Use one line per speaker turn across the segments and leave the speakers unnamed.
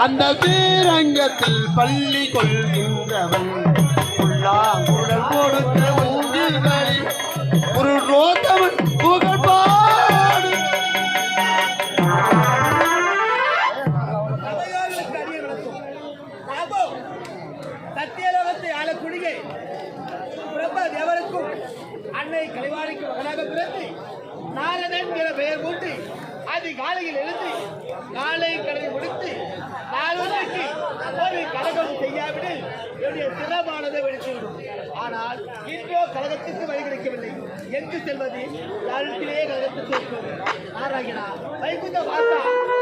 அந்த வீரங்கத்தில் பள்ளி கொள்கின்றவன் புல்லாங்குழல் கொடுத்த மூங்கில்களை ஒரு ரோத்தவன் புகழ் பாடு
சத்தியலோகத்தை ஆளக்கூடிய பிரம்ம தேவருக்கும் அன்னை கலைவாணிக்கு மகனாக பிறந்து நாரதன் என பெயர் கூட்டி அதிகாலையில் எழுந்து காலை கடனை முடித்து நாளுக்கு ஒரு கழகம் செய்யாவிடில் என்னுடைய திறமானதை வெடித்துவிடும். ஆனால் இன்றோ கழகத்திற்கு வழி கிடைக்கவில்லை. எங்கு செல்வது? யாரிடத்திலேயே கழகத்துக்கு செல்வது நாராயணா வைகுந்த வார்த்தா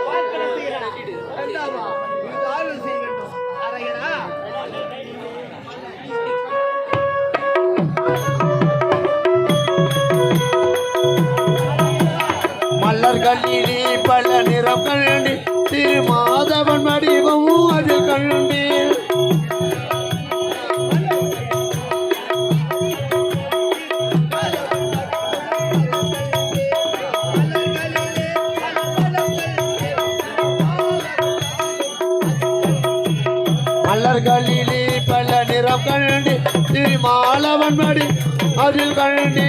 வாழ்க்கை செய்கிறார் வேண்டாமா இது செய்ய வேண்டும். நாராயணா
மலர்களிலே பல நிறம் கண்டு திரு மாதவன் வடிவமும் அது கண்டீர் மலர்களிலே பல நிறம் கண்டு திருமாலவன் மடி அதில் கண்டு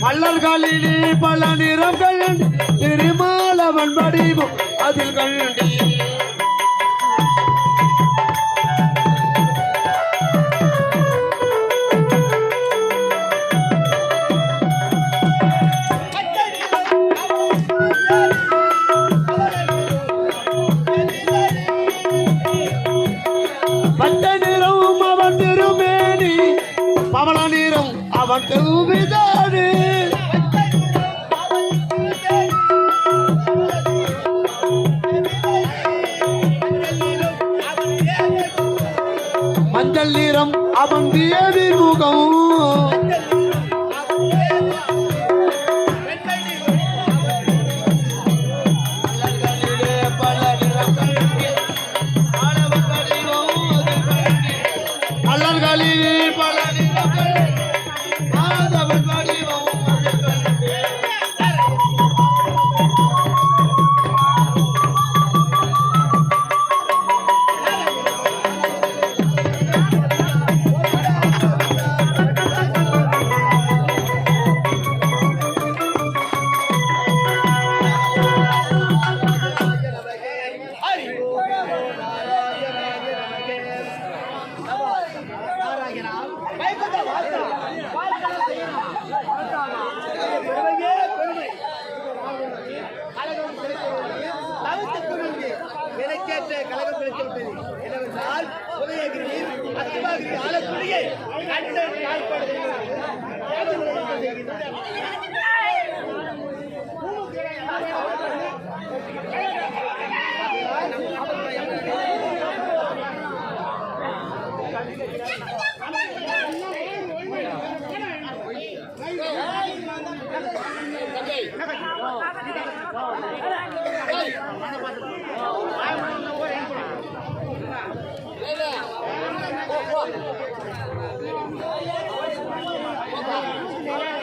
மலர்களிலே பல நிறம் கண்டு திருமாலவன் மடிவும் அதில் கண்டு. பவள நிறம் அவன் திருவிதாடு மஞ்சள் நீரம் அவன் தேவி முகம் மலர்களிலே பல கழகம் கிடைத்துவிட்டது என்னவென்றால் உதயகிரியில் அத்துவாகிரி ஆலக்குடியை கண்டன் கால்பாடு செய்கிறது 来
嘛，来嘛，我人过来。来来，